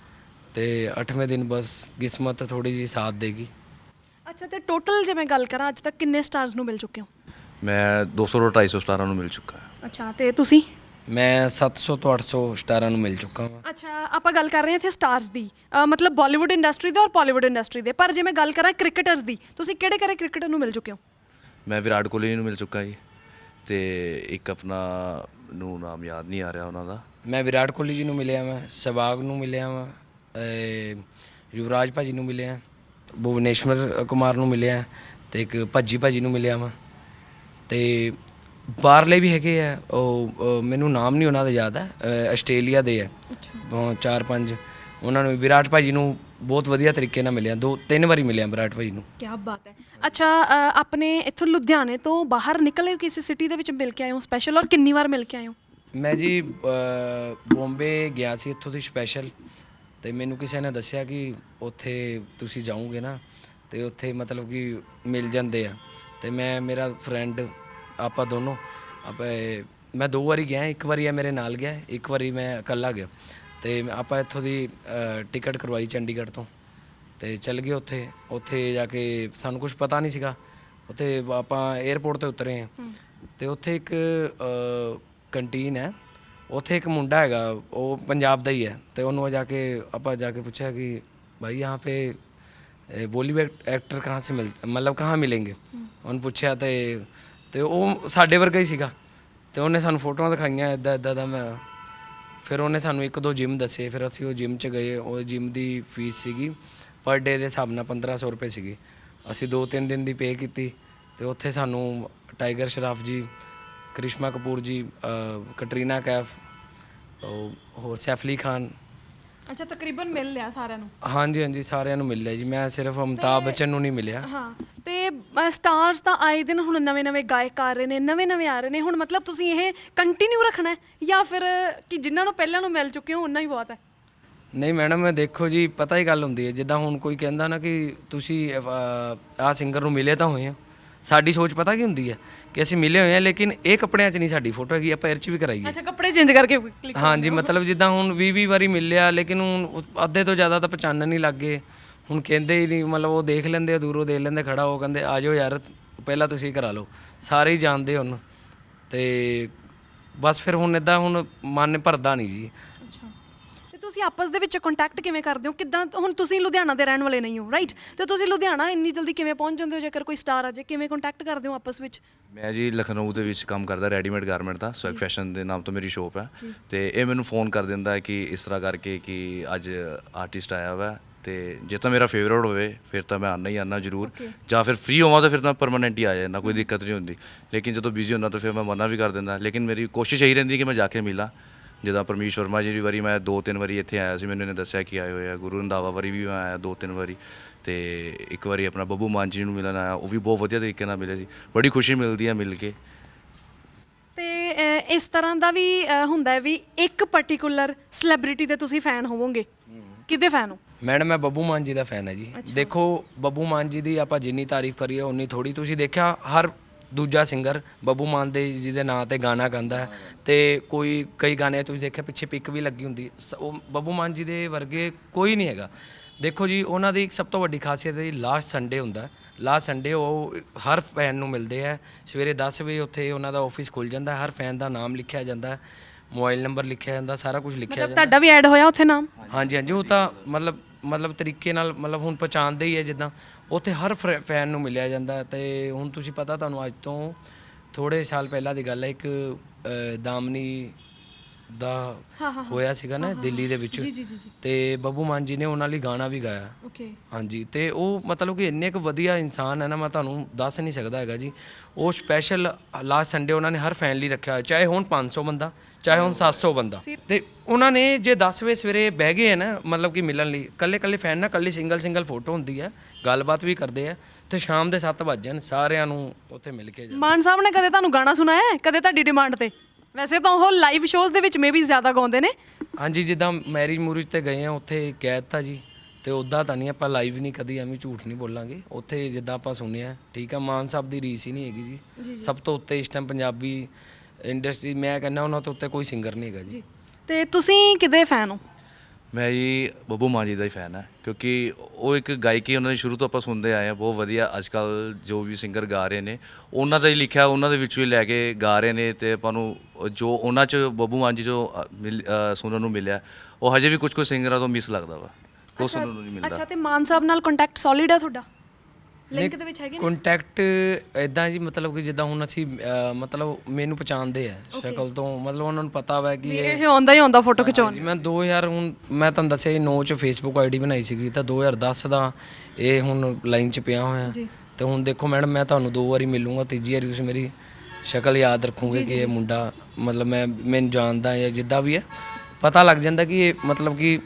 ਤੇ 8ਵੇਂ ਦਿਨ ਬਸ ਕਿਸਮਤ ਥੋੜੀ ਜੀ ਸਾਥ ਦੇਗੀ ਅੱਛਾ ਤੇ ਟੋਟਲ ਜੇ ਮੈਂ ਗੱਲ ਕਰਾਂ ਅੱਜ ਤੱਕ ਕਿੰਨੇ ਸਟਾਰਸ ਨੂੰ ਮਿਲ ਚੁੱਕੇ ਹੋ? ਮੈਂ 200 ਤੋਂ 250 ਸਟਾਰਾਂ ਨੂੰ ਮਿਲ ਚੁੱਕਾ। ਹੈ ਅੱਛਾ ਤੇ ਤੁਸੀਂ? ਮੈਂ 700 ਤੋਂ 800 ਸਟਾਰਾਂ ਨੂੰ ਮਿਲ ਚੁੱਕਾ ਹਾਂ ਅੱਛਾ ਆਪਾਂ ਗੱਲ ਕਰ ਰਹੇ ਹਾਂ ਇੱਥੇ ਸਟਾਰਸ ਦੀ। ਅ, ਮਤਲਬ ਬਾਲੀਵੁੱਡ ਇੰਡਸਟਰੀ ਦੇ ਔਰ ਬਾਲੀਵੁੱਡ ਇੰਡਸਟਰੀ ਦੇ। ਪਰ ਜੇ ਮੈਂ ਗੱਲ ਕਰਾਂ ਕ੍ਰਿਕਟਰਸ ਦੀ ਤੁਸੀਂ ਕਿਹੜੇ ਕਿਹੜੇ ਕ੍ਰਿਕਟਰ ਨੂੰ ਮਿਲ ਚੁੱਕੇ ਹੋ? ਮੈਂ ਵਿਰਾਟ ਕੋਹਲੀ ਨੂੰ ਮਿਲ ਚੁੱਕਾ ਜੀ ਤੇ ਇੱਕ ਆਪਣਾ ਨੂੰ ਨਾਮ ਯਾਦ ਨਹੀਂ ਆ ਰਿਹਾ ਉਹਨਾਂ ਦਾ। ਮੈਂ ਵਿਰਾਟ ਕੋਹਲੀ ਜੀ ਨੂੰ ਮਿਲਿਆ ਮੈਂ ਸਹਿਵਾਗ ਨੂੰ ਮਿਲਿਆ ਮੈਂ ਯੁਵਰਾਜ ਭਾਜੀ ਨੂੰ ਮਿਲਿਆ ਭੁਵਨੇਸ਼ਵਰ ਕੁਮਾਰ ਨੂੰ ਮਿਲਿਆ ਤੇ ਇੱਕ ਭੱਜੀ ਭਾਜੀ ਨੂੰ ਮਿਲਿਆ ਮੈਂ ਤੇ ਬਾਹਰਲੇ ਵੀ ਹੈਗੇ ਆ ਉਹ ਮੈਨੂੰ ਨਾਮ ਨਹੀਂ ਉਹਨਾਂ ਦਾ ਯਾਦ ਹੈ ਆਸਟ੍ਰੇਲੀਆ ਦੇ ਆ। ਚਾਰ ਪੰਜ ਉਹਨਾਂ ਨੂੰ ਵਿਰਾਟ ਭਾਜੀ ਨੂੰ ਬਹੁਤ ਵਧੀਆ ਤਰੀਕੇ ਨਾਲ ਮਿਲਿਆ ਦੋ ਤਿੰਨ ਵਾਰੀ ਮਿਲਿਆ ਵਿਰਾਟ ਭਾਜੀ ਨੂੰ। ਕੀ ਬਾਤ ਹੈ। ਅੱਛਾ ਅ, ਆਪਣੇ ਇੱਥੋਂ ਲੁਧਿਆਣੇ ਤੋਂ ਬਾਹਰ ਨਿਕਲੇ ਹੋ ਕਿਸੇ ਸਿਟੀ ਦੇ ਵਿੱਚ ਮਿਲ ਕੇ ਆਏ ਹੋ ਸਪੈਸ਼ਲ ਔਰ ਕਿੰਨੀ ਵਾਰ ਮਿਲ ਕੇ ਆਏ ਹੋ? ਮੈਂ ਜੀ ਅ, ਬੰਬੇ ਗਿਆ ਸੀ ਇੱਥੋਂ ਦੀ ਸਪੈਸ਼ਲ ਤੇ ਮੈਨੂੰ ਕਿਸੇ ਨੇ ਦੱਸਿਆ ਕਿ ਉੱਥੇ ਤੁਸੀਂ ਜਾਓਗੇ ਨਾ ਤੇ ਉੱਥੇ ਮਤਲਬ ਕਿ ਮਿਲ ਜਾਂਦੇ ਆ। ਤੇ ਮੈਂ ਮੇਰਾ ਫਰੈਂਡ ਆਪਾਂ ਦੋਨੋਂ ਆਪਾਂ ਮੈਂ ਦੋ ਵਾਰੀ ਗਿਆ ਇੱਕ ਵਾਰੀ ਇਹ ਮੇਰੇ ਨਾਲ ਗਿਆ ਇੱਕ ਵਾਰੀ ਮੈਂ ਇਕੱਲਾ ਗਿਆ। ਤੇ ਆਪਾਂ ਇੱਥੋਂ ਦੀ ਟਿਕਟ ਕਰਵਾਈ ਚੰਡੀਗੜ੍ਹ ਤੋਂ। ਤੇ ਚੱਲ ਗਏ ਉੱਥੇ। ਉੱਥੇ ਜਾ ਕੇ ਸਾਨੂੰ ਕੁਝ ਪਤਾ ਨਹੀਂ ਸੀਗਾ। ਉੱਥੇ ਆਪਾਂ 에어ਪੋਰਟ ਤੇ ਉਤਰੇ ਆ ਤੇ ਉੱਥੇ ਇੱਕ ਕੰਟੀਨ ਹੈ। ਉੱਥੇ ਇੱਕ ਮੁੰਡਾ ਹੈਗਾ ਉਹ ਪੰਜਾਬ ਦਾ ਹੀ ਹੈ। ਤੇ ਉਹਨੂੰ ਜਾ ਕੇ ਆਪਾਂ ਜਾ ਕੇ ਪੁੱਛਿਆ ਕਿ ਭਾਈ ਯਹਾਂ ਪੇ ਬੋਲੀਵੁੱਡ ਐਕਟਰ ਕਹਾਂ ਸੇ ਮਿਲ ਮਤਲਬ ਕਹਾਂ ਮਿਲेंगे ਉਹਨ ਪੁੱਛਿਆ ਤੇ ਤੇ ਉਹ ਸਾਡੇ ਵਰਗਾ ਹੀ ਸੀਗਾ। ਤੇ ਉਹਨੇ ਸਾਨੂੰ ਫੋਟੋਆਂ ਦਿਖਾਈਆਂ ਇਦਾਂ ਇਦਾਂ ਦਾ ਮੈਂ ਫਿਰ ਉਹਨੇ ਸਾਨੂੰ ਇੱਕ ਦੋ ਜਿਮ ਦੱਸੇ ਫਿਰ ਅਸੀਂ ਉਹ ਜਿਮ 'ਚ ਗਏ ਉਹ ਜਿਮ ਦੀ ਫੀਸ ਸੀਗੀ ਪਰ ਡੇ ਦੇ ਹਿਸਾਬ ਨਾਲ 1500 ਰੁਪਏ ਸੀਗੀ। ਅਸੀਂ ਦੋ ਤਿੰਨ ਦਿਨ ਦੀ ਪੇ ਕੀਤੀ ਤੇ ਉੱਥੇ ਸਾਨੂੰ ਟਾਈਗਰ ਸ਼ਰਾਫ ਜੀ ਕ੍ਰਿਸ਼ਮਾ ਕਪੂਰ ਜੀ ਅ, ਕਟਰੀਨਾ ਕੈਫ ਉਹ ਹੋਰ ਸੈਫਲੀ ਖਾਨ ਅੱਛਾ ਤਕਰੀਬਨ ਮਿਲ ਲਿਆ ਸਾਰਿਆਂ ਨੂੰ? ਹਾਂਜੀ ਹਾਂਜੀ ਸਾਰਿਆਂ ਨੂੰ ਮਿਲਿਆ ਜੀ। ਮੈਂ ਸਿਰਫ ਅਮਿਤਾਭ ਬੱਚਨ ਨੂੰ ਨਹੀਂ ਮਿਲਿਆ। ਹਾਂ ਤੇ ਸਟਾਰਸ ਤਾਂ ਆਏ ਦਿਨ ਹੁਣ ਨਵੇਂ-ਨਵੇਂ ਗਾਇਕ ਆ ਰਹੇ ਨੇ ਨਵੇਂ-ਨਵੇਂ ਆ ਰਹੇ ਨੇ। ਹੁਣ ਮਤਲਬ ਤੁਸੀਂ ਇਹ ਕੰਟੀਨਿਊ ਰੱਖਣਾ ਹੈ ਜਾਂ ਫਿਰ ਕਿ ਜਿਨ੍ਹਾਂ ਨੂੰ ਪਹਿਲਾਂ ਨੂੰ ਮਿਲ ਚੁੱਕੇ ਹੋ ਉਹਨਾਂ ਹੀ ਬਹੁਤ ਹੈ? ਨਹੀਂ ਮੈਡਮ ਇਹ ਦੇਖੋ ਜੀ ਪਤਾ ਹੀ ਗੱਲ ਹੁੰਦੀ ਹੈ। ਜਿੱਦਾਂ ਹੁਣ ਕੋਈ ਕਹਿੰਦਾ ਨਾ ਕਿ ਤੁਸੀਂ ਆਹ ਸਿੰਗਰ ਨੂੰ ਮਿਲੇ ਤਾਂ ਹੋਏ ਆ। ਸਾਡੀ ਸੋਚ ਪਤਾ ਕੀ ਹੁੰਦੀ ਹੈ ਕਿ ਅਸੀਂ ਮਿਲੇ ਹੋਏ ਆ ਲੇਕਿਨ ਇਹ ਕੱਪੜਿਆਂ 'ਚ ਨਹੀਂ ਸਾਡੀ ਫੋਟੋ ਹੈਗੀ ਆਪਾਂ ਇਹ 'ਚ ਵੀ ਕਰਾਈਏ। ਅੱਛਾ ਕੱਪੜੇ ਚੇਂਜ ਕਰਕੇ click ਹਾਂਜੀ ਮਤਲਬ ਜਿੱਦਾਂ ਹੁਣ 20 20 ਵਾਰੀ ਮਿਲਿਆ ਲੇਕਿਨ ਹੁਣ ਉਹ ਅੱਧੇ ਤੋਂ ਜ਼ਿਆਦਾ ਤਾਂ ਪਛਾਣਨ ਨਹੀਂ ਲੱਗੇ ਹੁਣ ਕਹਿੰਦੇ ਹੀ ਨਹੀਂ ਮਤਲਬ ਉਹ ਦੇਖ ਲੈਂਦੇ ਆ ਦੂਰੋਂ ਦੇਖ ਲੈਂਦੇ ਖੜਾ ਉਹ ਕਹਿੰਦੇ ਆ ਜਾਓ ਯਾਰ ਪਹਿਲਾਂ ਤੁਸੀਂ ਕਰਾ ਲਓ। ਸਾਰੇ ਹੀ ਜਾਣਦੇ ਹੁਣ। ਤੇ ਬਸ ਫਿਰ ਹੁਣ ਇਦਾਂ ਹੁਣ ਮਨ ਭਰਦਾ ਨਹੀਂ ਜੀ। ਅੱਛਾ। ਤੁਸੀਂ ਆਪਸ ਦੇ ਵਿੱਚ ਕੰਟੈਕਟ ਕਿਵੇਂ ਕਰਦੇ ਹੋ? ਕਿੱਦਾਂ ਹੁਣ ਤੁਸੀਂ ਲੁਧਿਆਣਾ ਦੇ ਰਹਿਣ ਵਾਲੇ ਨਹੀਂ ਹੋ ਰਾਈਟ ਤੇ ਤੁਸੀਂ ਲੁਧਿਆਣਾ ਇੰਨੀ ਜਲਦੀ ਕਿਵੇਂ ਪਹੁੰਚ ਜਾਂਦੇ ਹੋ ਜੇਕਰ ਕੋਈ ਸਟਾਰ ਆ ਜਾਏ? ਕਿਵੇਂ ਕੰਟੈਕਟ ਕਰਦੇ ਹੋ ਆਪਸ ਵਿੱਚ? ਮੈਂ ਜੀ ਲਖਨਊ ਦੇ ਵਿੱਚ ਕੰਮ ਕਰਦਾ ਰੈਡੀਮੇਡ ਗਾਰਮੈਂਟ ਦਾ ਸਵੈਗ ਫੈਸ਼ਨ ਦੇ ਨਾਮ ਤੋਂ ਮੇਰੀ ਸ਼ੋਪ ਹੈ ਤੇ ਇਹ ਮੈਨੂੰ ਫੋਨ ਕਰ ਦਿੰਦਾ ਹੈ ਕਿ ਇਸ ਤਰ੍ਹਾਂ ਕਰਕੇ ਕਿ ਅੱਜ ਆਰਟਿਸਟ ਆਇਆ ਹੋਇਆ ਤੇ ਜੇ ਤਾਂ ਮੇਰਾ ਫੇਵਰਟ ਹੋਵੇ ਫਿਰ ਤਾਂ ਮੈਂ ਆਨਾ ਹੀ ਆਨਾ ਜ਼ਰੂਰ। ਜਾਂ ਫਿਰ ਫ੍ਰੀ ਹੋਵਾਂ ਤਾਂ ਫਿਰ ਤਾਂ ਪਰਮਾਨੈਂਟ ਹੀ ਆ ਜਾਣਾ ਕੋਈ ਦਿੱਕਤ ਨਹੀਂ ਹੁੰਦੀ। ਲੇਕਿਨ ਜਦੋਂ ਬਿਜ਼ੀ ਹੁੰਦਾ ਤਾਂ ਫਿਰ ਮੈਂ ਮਨਾ ਵੀ ਕਰ ਦਿੰਦਾ। ਲੇਕਿਨ ਮੇਰੀ ਕੋਸ਼ਿਸ਼ ਇਹੀ ਰਹਿੰਦੀ ਕਿ ਮੈਂ ਜਾ ਕੇ ਮਿਲਾਂ। ਜਿੱਦਾਂ ਪਰਮੇਸ਼ ਵਰਮਾ ਜੀ ਦੀ ਵਾਰੀ ਮੈਂ ਦੋ ਤਿੰਨ ਵਾਰੀ ਇੱਥੇ ਆਇਆ ਸੀ ਮੈਨੂੰ ਇਹਨੇ ਦੱਸਿਆ ਕਿ ਆਏ ਹੋਏ ਆ। ਗੁਰੂ ਰੰਧਾਵਾ ਵਾਰੀ ਵੀ ਮੈਂ ਆਇਆ ਦੋ ਤਿੰਨ ਵਾਰੀ ਤੇ ਇੱਕ ਵਾਰੀ ਆਪਣਾ ਬੱਬੂ ਮਾਨ ਜੀ ਨੂੰ ਮਿਲਣ ਆਇਆ ਉਹ ਵੀ ਬਹੁਤ ਵਧੀਆ ਤਰੀਕੇ ਨਾਲ ਮਿਲੇ ਸੀ। ਬੜੀ ਖੁਸ਼ੀ ਮਿਲਦੀ ਹੈ ਮਿਲ ਕੇ। ਤੇ ਇਸ ਤਰ੍ਹਾਂ ਦਾ ਵੀ ਹੁੰਦਾ ਹੈ ਵੀ ਇੱਕ ਪਾਰਟਿਕੂਲਰ ਸੈਲਿਬ੍ਰਿਟੀ ਦੇ ਤੁਸੀਂ ਫੈਨ ਹੋਵੋਗੇ। ਕਿਹਦੇ ਫੈਨ ਹੋ? ਮੈਡਮ ਮੈਂ ਬੱਬੂ ਮਾਨ ਜੀ ਦਾ ਫੈਨ ਹੈ ਜੀ। ਦੇਖੋ ਬੱਬੂ ਮਾਨ ਜੀ ਦੀ ਆਪਾਂ ਜਿੰਨੀ ਤਾਰੀਫ ਕਰੀਏ ਉਨੀ ਥੋੜੀ ਤੁਸੀਂ ਦੇਖਿਆ ਹਰ ਦੂਜਾ ਸਿੰਗਰ ਬੱਬੂ ਮਾਨ ਦੇ ਜੀ ਦੇ ਨਾਂ ਤੇ ਗਾਣਾ ਗਾਉਂਦਾ ਹੈ ਤੇ ਕੋਈ ਕਈ ਗਾਣੇ ਤੁਸੀਂ ਦੇਖਿਆ ਪਿੱਛੇ ਪਿਕ ਵੀ ਲੱਗੀ ਹੁੰਦੀ ਸ- ਉਹ ਬੱਬੂ ਮਾਨ ਜੀ ਦੇ ਵਰਗੇ ਕੋਈ ਨਹੀਂ ਹੈਗਾ। ਦੇਖੋ ਜੀ ਉਹਨਾਂ ਦੀ ਸਭ ਤੋਂ ਵੱਡੀ ਖਾਸੀਅਤ ਹੈ ਜੀ ਲਾਸਟ ਸੰਡੇ ਹੁੰਦਾ ਲਾਸਟ ਸੰਡੇ ਉਹ ਹਰ ਫੈਨ ਨੂੰ ਮਿਲਦੇ ਆ ਸਵੇਰੇ 10 ਵਜੇ ਉੱਥੇ ਉਹਨਾਂ ਦਾ ਆਫਿਸ ਖੁੱਲ ਜਾਂਦਾ ਹੈ, ਹਰ ਫੈਨ ਦਾ ਨਾਮ ਲਿਖਿਆ ਜਾਂਦਾ ਹੈ। ਮੋਬਾਈਲ ਨੰਬਰ ਲਿਖਿਆ ਜਾਂਦਾ ਸਾਰਾ ਕੁਝ ਲਿਖਿਆ ਮਤਲਬ ਜਾਂਦਾ ਤੁਹਾਡਾ ਵੀ ਐਡ ਹੋਇਆ ਉੱਥੇ ਨਾਮ? ਹਾਂਜੀ ਹਾਂਜੀ ਉਹ ਤਾਂ ਮਤਲਬ ਮਤਲਬ ਤਰੀਕੇ ਨਾਲ ਮਤਲਬ ਹੁਣ ਪਛਾਣਦੇ ਹੀ ਹੈ ਜਿੱਦਾਂ, ਉੱਥੇ ਹਰ ਫੈਨ ਨੂੰ ਮਿਲਿਆ ਜਾਂਦਾ ਤੇ ਹੁਣ ਤੁਸੀਂ ਪਤਾ ਤੁਹਾਨੂੰ ਅੱਜ ਤੋਂ ਥੋੜੇ ਸਾਲ ਪਹਿਲਾਂ ਦੀ ਗੱਲ ਹੈ ਇੱਕ ਦਾਮਨੀ ਦਾ ਹੋਇਆ ਸੀਗਾ ਨਾ ਦਿੱਲੀ ਦੇ ਵਿੱਚ। ਜੀ ਜੀ ਜੀ ਤੇ ਬੱਬੂ ਮਾਨ ਜੀ ਨੇ ਉਹਨਾਂ ਲਈ ਗਾਣਾ ਵੀ ਗਾਇਆ। ਓਕੇ। ਹਾਂਜੀ ਤੇ ਉਹ ਮਤਲਬ ਕਿ ਇੰਨੇ ਕੁ ਵਧੀਆ ਇਨਸਾਨ ਹੈ ਨਾ ਮੈਂ ਤੁਹਾਨੂੰ ਦੱਸ ਨਹੀਂ ਸਕਦਾ ਹੈਗਾ ਜੀ। ਉਹ ਸਪੈਸ਼ਲ ਲਾਸਟ ਸੰਡੇ ਉਹਨਾਂ ਨੇ ਹਰ ਫੈਨ ਲਈ ਰੱਖਿਆ ਹੋਇਆ, ਚਾਹੇ ਹੁਣ 500 ਬੰਦਾ ਚਾਹੇ ਹੁਣ 700 ਬੰਦਾ। ਤੇ ਉਹਨਾਂ ਨੇ ਜੇ 10 ਵਜੇ ਸਵੇਰੇ ਬਹਿ ਗਏ ਹੈ ਨਾ ਮਤਲਬ ਕਿ ਮਿਲਣ ਲਈ ਕੱਲੇ ਕੱਲੇ ਫੈਨ ਨਾ ਕੱਲੀ ਸਿੰਗਲ ਸਿੰਗਲ ਫੋਟੋ ਹੁੰਦੀ ਹੈ ਗੱਲਬਾਤ ਵੀ ਕਰਦੇ ਆ ਤੇ ਸ਼ਾਮ ਦੇ 7 ਵਜੇ ਸਾਰਿਆਂ ਨੂੰ ਉੱਥੇ ਮਿਲ ਕੇ ਜਾਣ। ਮਾਨ ਸਾਹਿਬ ਨੇ ਕਦੇ ਤੁਹਾਨੂੰ ਗਾਣਾ ਸੁਣਾਇਆ ਹੈ? ਕਦੇ ਤੁਹਾਡੀ ਡਿਮਾਂਡ ਤੇ? ਵੈਸੇ ਤਾਂ ਉਹ ਲਾਈਵ ਸ਼ੋਜ਼ ਦੇ ਵਿੱਚ ਮੇਬੀ ਜ਼ਿਆਦਾ ਗਾਉਂਦੇ ਨੇ। ਹਾਂਜੀ ਜਿੱਦਾਂ ਮੈਰਿਜ ਮੂਰਿਜ ਤੇ ਗਏ ਆ ਉੱਥੇ ਕਹਿ ਦਿੱਤਾ ਜੀ ਤੇ ਉੱਦਾਂ ਤਾਂ ਨਹੀਂ ਆਪਾਂ ਲਾਈਵ ਨਹੀਂ ਕਦੀ ਐਵੇਂ ਝੂਠ ਨਹੀਂ ਬੋਲਾਂਗੇ। ਉੱਥੇ ਜਿੱਦਾਂ ਆਪਾਂ ਸੁਣਿਆ ਠੀਕ ਆ ਮਾਨ ਸਾਹਿਬ ਦੀ ਰੀਸ ਹੀ ਨਹੀਂ ਹੈਗੀ ਜੀ। ਸਭ ਤੋਂ ਉੱਤੇ ਇਸ ਟਾਈਮ ਪੰਜਾਬੀ ਇੰਡਸਟਰੀ ਮੈਂ ਕਹਿੰਦਾ ਉਹਨਾਂ ਤੋਂ ਉੱਤੇ ਕੋਈ ਸਿੰਗਰ ਨਹੀਂ ਹੈਗਾ ਜੀ। ਤੇ ਤੁਸੀਂ ਕਿਦੇ ਫੈਨ ਹੋ? ਮੈਂ ਜੀ ਬੱਬੂ ਮਾਨ ਜੀ ਦਾ ਹੀ ਫੈਨ ਹਾਂ ਕਿਉਂਕਿ ਉਹ ਇੱਕ ਗਾਇਕੀ ਉਹਨਾਂ ਦੀ ਸ਼ੁਰੂ ਤੋਂ ਆਪਾਂ ਸੁਣਦੇ ਆਏ ਆ ਬਹੁਤ ਵਧੀਆ ਅੱਜ ਕੱਲ ਜੋ ਵੀ ਸਿੰਗਰ ਗਾ ਰਹੇ ਨੇ ਉਹਨਾਂ ਦਾ ਹੀ ਲਿਖਿਆ ਉਹਨਾਂ ਦੇ ਵਿੱਚੋਂ ਹੀ ਲੈ ਕੇ ਗਾ ਰਹੇ ਨੇ ਤੇ ਆਪਾਂ ਨੂੰ ਜੋ ਉਹਨਾਂ ਚ ਬੱਬੂ ਮਾਨ ਜੀ ਜੋ ਮਿਲ- ਅ, ਸੁਣਨ ਨੂੰ ਮਿਲਿਆ ਉਹ ਹਜੇ ਵੀ ਕੁਝ ਕੁਝ ਸਿੰਗਰਾਂ ਤੋਂ ਮਿਸ ਲੱਗਦਾ ਵਾ ਉਹ ਸੁਣਨ ਨੂੰ ਨਹੀਂ ਮਿਲਦਾ। ਅੱਛਾ ਤੇ ਮਾਨ ਸਾਹਿਬ ਨਾਲ ਕੰਟੈਕਟ ਸੋਲਿਡ ਹੈ ਤੁਹਾਡਾ? ਲਿੰਕ ਦੇ ਵਿੱਚ ਹੈਗੇ ਨੇ? ਕੰਟੈਕਟ ਇਦਾਂ ਜੀ ਮਤਲਬ ਕਿ ਜਿੱਦਾਂ ਹੁਣ ਅਸੀਂ ਅਹ, ਮਤਲਬ ਮੈਨੂੰ ਪਛਾਣਦੇ ਆ ਸ਼ਕਲ ਤੋਂ। ਮਤਲਬ ਉਹਨਾਂ ਨੂੰ ਪਤਾ ਵਾ ਕਿ ਇਹ ਇਹ ਆਉਂਦਾ ਹੀ ਆਉਂਦਾ ਫੋਟੋ ਖਿਚਾਉਣ। ਜੀ ਮੈਂ 2000 ਹੁਣ ਮੈਂ ਤੁਹਾਨੂੰ ਦੱਸਿਆ ਜੀ 9 ਚ ਫੇਸਬੁੱਕ ਆਈਡੀ ਬਣਾਈ ਸੀਗੀ ਤਾਂ 2010 ਦਾ ਇਹ ਹੁਣ ਲਾਈਨ ਚ ਪਿਆ ਹੋਇਆ। ਤੇ ਹੁਣ ਦੇਖੋ ਮੈਡਮ ਮੈਂ ਤੁਹਾਨੂੰ ਦੋ ਵਾਰੀ ਮਿਲੂੰਗਾ ਤੀਜੀ ਵਾਰੀ ਤੁਸੀਂ ਮੇਰੀ ਸ਼ਕਲ ਯਾਦ ਰੱਖੋਗੇ ਕਿ ਇਹ ਮੁੰਡਾ ਮਤਲਬ ਮੈਂ ਮੈਨੂੰ ਜਾਣਦਾ ਜਾਂ ਜਿੱਦਾਂ ਵੀ ਹੈ ਪਤਾ ਲੱਗ ਜਾਂਦਾ ਕਿ ਇਹ ਮਤਲਬ ਕਿ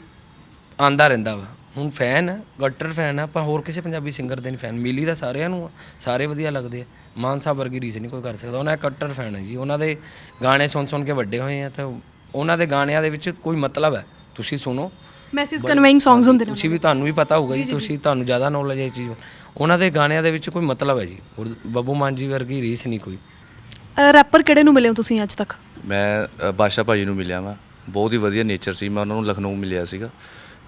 ਆਂਦਾ ਰਹਿੰਦਾ ਵਾ। ਹੁਣ ਫੈਨ ਹੈ ਗੱਟਰ ਫੈਨ ਹੈ ਆਪਾਂ ਹੋਰ ਕਿਸੇ ਪੰਜਾਬੀ ਸਿੰਗਰ ਦੇ ਨਹੀਂ ਫੈਨ ਮਿਲੀ ਦਾ ਸਾਰਿਆਂ ਨੂੰ ਆ, ਸਾਰੇ ਵਧੀਆ ਲੱਗਦੇ ਆ। ਮਾਨ ਸਾਹਿਬ ਵਰਗੀ ਰੀਸ ਨਹੀਂ ਕੋਈ ਕਰ ਸਕਦਾ ਉਹਨਾਂ ਦਾ ਕੱਟਰ ਫੈਨ ਹੈ ਜੀ ਉਹਨਾਂ ਦੇ ਗਾਣੇ ਸੁਣ ਸੁਣ ਕੇ ਵੱਡੇ ਹੋਏ ਆ ਤਾਂ ਉਹਨਾਂ ਦੇ ਗਾਣਿਆਂ ਦੇ ਵਿੱਚ ਕੋਈ ਮਤਲਬ ਹੈ ਤੁਸੀਂ ਸੁਣੋ। ਮੈਸੇਜ ਕਨਵੇਇੰਗ ਸੌਂਗਸ ਹੁੰਦੇ ਨੇ ਤੁਸੀਂ ਵੀ ਤੁਹਾਨੂੰ ਵੀ ਪਤਾ ਹੋਊਗਾ ਜੀ ਤੁਸੀਂ ਤੁਹਾਨੂੰ ਜ਼ਿਆਦਾ ਨੌਲੇਜ ਹੈ ਇਹ ਚੀਜ਼ ਉਹਨਾਂ ਦੇ ਗਾਣਿਆਂ ਦੇ ਵਿੱਚ ਕੋਈ ਮਤਲਬ ਹੈ ਜੀ ਔਰ ਬੱਬੂ ਮਾਨ ਜੀ ਵਰਗੀ ਰੀਸ ਨਹੀਂ ਕੋਈ। ਰੈਪਰ ਕਿਹੜੇ ਨੂੰ ਮਿਲੇ ਹੋ ਤੁਸੀਂ ਅੱਜ ਤੱਕ? ਮੈਂ ਅ, ਬਾਦਸ਼ਾਹ ਭਾਜੀ ਨੂੰ ਮਿਲਿਆ ਮੈਂ ਬਹੁਤ ਹੀ ਵਧੀਆ ਨੇਚਰ ਸੀ ਮੈਂ ਉਹਨਾਂ ਨੂੰ ਲਖਨਊ ਮਿਲਿਆ ਸੀਗਾ।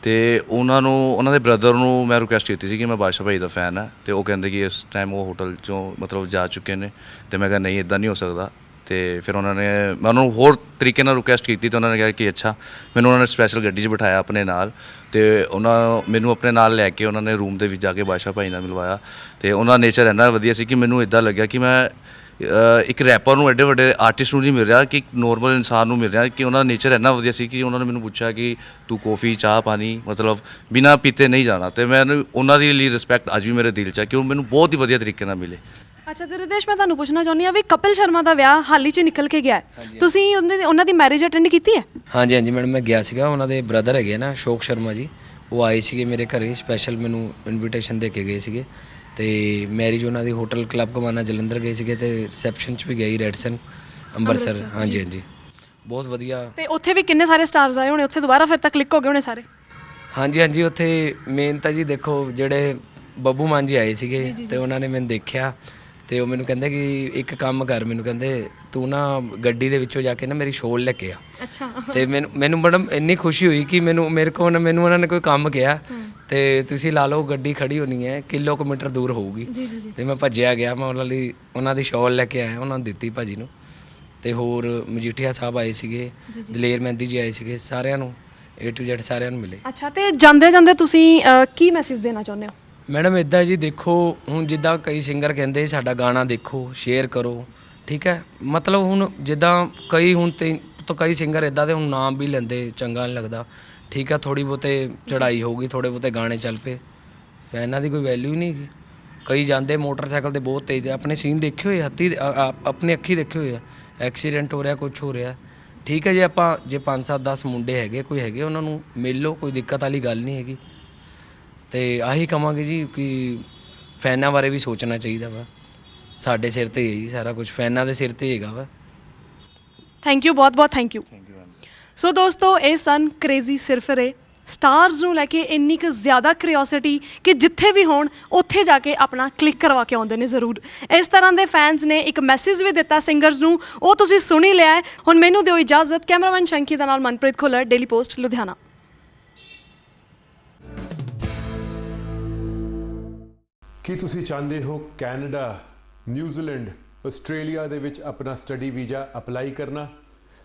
ਤੇ ਉਹਨਾਂ ਨੂੰ, ਉਹਨਾਂ ਦੇ ਬ੍ਰਦਰ ਨੂੰ ਮੈਂ ਰਿਕੁਐਸਟ ਕੀਤੀ ਸੀ ਕਿ ਮੈਂ ਬਾਦਸ਼ਾਹ ਭਾਈ ਦਾ ਫੈਨ ਆ ਤੇ ਉਹ ਕਹਿੰਦੇ ਕਿ ਇਸ ਟਾਈਮ ਉਹ ਹੋਟਲ ਚੋਂ ਮਤਲਬ ਜਾ ਚੁੱਕੇ ਨੇ ਤੇ ਮੈਂ ਕਿਹਾ ਨਹੀਂ ਇਦਾਂ ਨਹੀਂ ਹੋ ਸਕਦਾ। ਤੇ ਫਿਰ ਉਹਨਾਂ ਨੇ, ਮੈਂ ਉਹਨਾਂ ਨੂੰ ਹੋਰ ਤਰੀਕੇ ਨਾਲ ਰਿਕੁਐਸਟ ਕੀਤੀ ਤੇ ਉਹਨਾਂ ਨੇ ਕਿਹਾ ਕਿ ਅੱਛਾ, ਮੈਨੂੰ ਉਹਨਾਂ ਨੇ ਸਪੈਸ਼ਲ ਗੱਡੀ 'ਚ ਬਿਠਾਇਆ ਆਪਣੇ ਨਾਲ ਤੇ ਉਹਨਾਂ, ਮੈਨੂੰ ਆਪਣੇ ਨਾਲ ਲੈ ਕੇ ਉਹਨਾਂ ਨੇ ਰੂਮ ਦੇ ਵਿੱਚ ਜਾ ਕੇ ਬਾਦਸ਼ਾਹ ਭਾਈ ਨਾਲ ਮਿਲਵਾਇਆ ਤੇ ਉਹਨਾਂ ਦਾ ਨੇਚਰ ਇੰਨਾ ਵਧੀਆ ਸੀ ਕਿ ਮੈਨੂੰ ਇਦਾਂ ਲੱਗਿਆ ਕਿ ਮੈਂ ਇੱਕ ਰੈਪਰ ਨੂੰ ਐਡੇ ਵੱਡੇ ਆਰਟਿਸਟ ਨੂੰ ਨਹੀਂ ਮਿਲ ਰਿਹਾ ਕਿ ਇੱਕ ਨੋਰਮਲ ਇਨਸਾਨ ਨੂੰ ਮਿਲ ਰਿਹਾ ਕਿ ਉਹਨਾਂ ਦਾ ਨੇਚਰ ਇੰਨਾ ਵਧੀਆ ਸੀ ਕਿ ਉਹਨਾਂ ਨੇ ਮੈਨੂੰ ਪੁੱਛਿਆ ਕਿ ਤੂੰ ਕੌਫੀ ਚਾਹ ਪਾਣੀ ਮਤਲਬ ਬਿਨਾ ਪੀਤੇ ਨਹੀਂ ਜਾਣਾ। ਤੇ ਮੈਨੂੰ ਉਹਨਾਂ ਦੀ ਲਈ ਰਿਸਪੈਕਟ ਅੱਜ ਵੀ ਮੇਰੇ ਦਿਲ 'ਚ ਹੈ ਕਿ ਉਹ ਮੈਨੂੰ ਬਹੁਤ ਹੀ ਵਧੀਆ ਤਰੀਕੇ ਨਾਲ ਮਿਲੇ। ਅੱਛਾ ਤੇ ਰਿਦੇਸ਼ ਮੈਂ ਤੁਹਾਨੂੰ ਪੁੱਛਣਾ ਚਾਹੁੰਦੀ ਆ ਵੀ ਕਪਿਲ ਸ਼ਰਮਾ ਦਾ ਵਿਆਹ ਹਾਲ ਹੀ ਚ ਨਿਕਲ ਕੇ ਗਿਆ ਹੈ। ਤੁਸੀਂ ਉਹਨਾਂ ਦੀ ਮੈਰਿਜ ਅਟੈਂਡ ਕੀਤੀ ਹੈ? ਹਾਂਜੀ ਹਾਂਜੀ ਮੈਡਮ ਮੈਂ ਗਿਆ ਸੀਗਾ। ਉਹਨਾਂ ਦੇ ਬ੍ਰਦਰ ਹੈਗੇ ਨਾ ਸ਼ੋਕ ਸ਼ਰਮਾ ਜੀ ਉਹ ਆਏ ਸੀਗੇ ਮੇਰੇ ਘਰੇ ਸਪੈਸ਼ਲ ਮੈਨੂੰ ਇਨਵੀਟੇਸ਼ਨ ਦੇ ਕੇ ਗਏ ਸੀਗੇ। ਤੇ ਮੈਰਿਜ ਉਹਨਾਂ ਦੀ ਹੋਟਲ ਕਲੱਬ ਕਮਾਨਾ ਜਲੰਧਰ ਗਏ ਸੀਗੇ ਤੇ ਰਿਸੈਪਸ਼ਨ 'ਚ ਵੀ ਗਈ ਰੈਡਸਨ ਅੰਮ੍ਰਿਤਸਰ ਹਾਂਜੀ ਹਾਂਜੀ। ਬਹੁਤ ਵਧੀਆ। ਤੇ ਉੱਥੇ ਵੀ ਕਿੰਨੇ ਸਾਰੇ ਸਟਾਰਸ ਆਏ ਹੋਣੇ? ਉੱਥੇ ਦੁਬਾਰਾ ਫਿਰ ਤੱਕ ਕਲਿੱਕ ਹੋ ਗਏ ਹੋਣੇ ਸਾਰੇ। ਹਾਂਜੀ ਹਾਂਜੀ ਉੱਥੇ ਮੇਨ ਤਾਂ ਜੀ ਦੇਖੋ ਜਿਹੜੇ ਬੱਬੂ ਮਾਨ ਜੀ ਆਏ ਸੀਗੇ ਤੇ ਉਹਨਾਂ ਨੇ ਮੈਨੂੰ ਦੇਖਿਆ ਤੇ ਉਹ ਮੈਨੂੰ ਕਹਿੰਦੇ ਕਿ ਇੱਕ ਕੰਮ ਕਰ ਮੈਨੂੰ ਕਹਿੰਦੇ ਤੂੰ ਨਾ ਗੱਡੀ ਦੇ ਵਿੱਚੋਂ ਜਾ ਕੇ ਨਾ ਮੇਰੀ ਸ਼ੋਲ ਲੈ ਕੇ ਆ। ਅੱਛਾ। ਤੇ ਮੈਨੂੰ ਮੈਨੂੰ ਮੈਡਮ ਇੰਨੀ ਖੁਸ਼ੀ ਹੋਈ ਕਿ ਮੈਨੂੰ ਮੇਰੇ ਕੋਲ ਨਾ ਮੈਨੂੰ ਉਹਨਾਂ ਨੇ ਕੋਈ ਕੰਮ ਕਿਹਾ ਤੇ ਤੁਸੀਂ ਲਾ ਲਓ ਗੱਡੀ ਖੜੀ ਹੋਣੀ ਹੈ ਕਿਲੋਮੀਟਰ ਦੂਰ ਹੋਊਗੀ। ਤੇ ਮੈਂ ਭੱਜਿਆ ਗਿਆ ਮੈਂ ਉਹਨਾਂ ਲਈ ਉਹਨਾਂ ਦੀ ਸ਼ਾਲ ਲੈ ਕੇ ਆਇਆ ਉਹਨਾਂ ਨੂੰ ਦਿੱਤੀ ਭਾਜੀ ਨੂੰ। ਤੇ ਹੋਰ ਮਜੀਠੀਆ ਸਾਹਿਬ ਆਏ ਸੀਗੇ ਦਲੇਰ ਮਹਿੰਦੀ ਜੀ ਆਏ ਸੀਗੇ ਸਾਰਿਆਂ ਨੂੰ A to Z ਸਾਰਿਆਂ ਨੂੰ ਮਿਲੇ। ਅੱਛਾ ਤੇ ਜਾਂਦੇ ਜਾਂਦੇ ਤੁਸੀਂ ਅਹ, ਕੀ ਮੈਸੇਜ ਦੇਣਾ ਚਾਹੁੰਦੇ ਹੋ? ਮੈਡਮ ਇਦਾਂ ਜੀ ਦੇਖੋ ਹੁਣ ਜਿੱਦਾਂ ਕਈ ਸਿੰਗਰ ਕਹਿੰਦੇ ਸਾਡਾ ਗਾਣਾ ਦੇਖੋ ਸ਼ੇਅਰ ਕਰੋ। ਠੀਕ ਹੈ? ਮਤਲਬ ਹੁਣ ਜਿੱਦਾਂ ਕਈ ਹੁਣ ਤੇ ਤੋਂ ਕਈ ਸਿੰਗਰ ਇਦਾਂ ਦੇ ਹੁਣ ਨਾਮ ਵੀ ਲੈਂਦੇ ਚੰਗਾ ਨਹੀਂ ਲੱਗਦਾ। ਠੀਕ ਹੈ ਥੋੜੀ ਬਹੁਤੇ ਚੜਾਈ ਹੋਊਗੀ ਥੋੜੇ ਬਹੁਤੇ ਗਾਣੇ ਚੱਲ ਪਏ। ਫੈਨਾਂ ਦੀ ਕੋਈ ਵੈਲਿਊ ਨਹੀਂ ਹੈਗੀ। ਕਈ ਜਾਂਦੇ ਮੋਟਰਸਾਈਕਲ ਤੇ ਬਹੁਤ ਤੇਜ਼ ਆਪਣੇ ਸੀਨ ਦੇਖੇ ਹੋਏ ਹੱਥੀ ਆ- ਆ- ਆਪਣੇ ਅੱਖੀ ਦੇਖੇ ਹੋਏ ਆ। ਐਕਸੀਡੈਂਟ ਹੋ ਰਿਹਾ ਕੁਝ ਹੋ ਰਿਹਾ। ਠੀਕ ਹੈ ਜੇ ਆਪਾਂ ਜੇ 5 7 10 ਮੁੰਡੇ ਹੈਗੇ ਕੋਈ ਹੈਗੇ ਉਹਨਾਂ ਨੂੰ ਮਿਲ ਲਓ ਕੋਈ ਦਿੱਕਤ ਵਾਲੀ ਗੱਲ ਨਹੀਂ ਹੈਗੀ। ਤੇ ਆਹੀ ਕਵਾਂਗੇ ਜੀ ਕਿ ਫੈਨਾਂ ਬਾਰੇ ਵੀ ਸੋਚਣਾ ਚਾਹੀਦਾ ਵਾ। ਸਾਡੇ ਸਿਰ ਤੇ ਹੀ ਹੈ ਜੀ ਸਾਰਾ ਕੁਝ ਫੈਨਾਂ ਦੇ ਸਿਰ ਤੇ ਹੀ ਹੈਗਾ ਵਾ। ਥੈਂਕ ਯੂ ਬਹੁਤ ਬਹੁਤ ਥੈਂਕ ਯੂ ਸੋ ਦੋਸਤੋ ਇਹ ਸਨ ਕ੍ਰੇਜ਼ੀ ਸਿਰਫਰੇ ਸਟਾਰਸ ਨੂੰ ਲੈ ਕੇ ਇੰਨੀ ਕੁ ਜ਼ਿਆਦਾ ਕਿਉਰਿਓਸਿਟੀ ਕਿ ਜਿੱਥੇ ਵੀ ਹੋਣ ਉੱਥੇ ਜਾ ਕੇ ਆਪਣਾ ਕਲਿੱਕ ਕਰਵਾ ਕੇ ਆਉਂਦੇ ਨੇ ਜ਼ਰੂਰ ਇਸ ਤਰ੍ਹਾਂ ਦੇ ਫੈਨਸ ਨੇ ਇੱਕ ਮੈਸੇਜ ਵੀ ਦਿੱਤਾ ਸਿੰਗਰਸ ਨੂੰ ਉਹ ਤੁਸੀਂ ਸੁਣੀ ਲਿਆ ਹੁਣ ਮੈਨੂੰ ਦਿਓ ਇਜਾਜ਼ਤ ਕੈਮਰਾਮੈਨ ਸ਼ੰਕੀ ਦੇ ਨਾਲ ਮਨਪ੍ਰੀਤ ਖੋਲਰ ਡੇਲੀ ਪੋਸਟ ਲੁਧਿਆਣਾ ਕੀ ਤੁਸੀਂ ਚਾਹੁੰਦੇ ਹੋ ਕੈਨੇਡਾ ਨਿਊਜ਼ੀਲੈਂਡ ਆਸਟ੍ਰੇਲੀਆ ਦੇ ਵਿੱਚ ਆਪਣਾ ਸਟੱਡੀ ਵੀਜ਼ਾ ਅਪਲਾਈ ਕਰਨਾ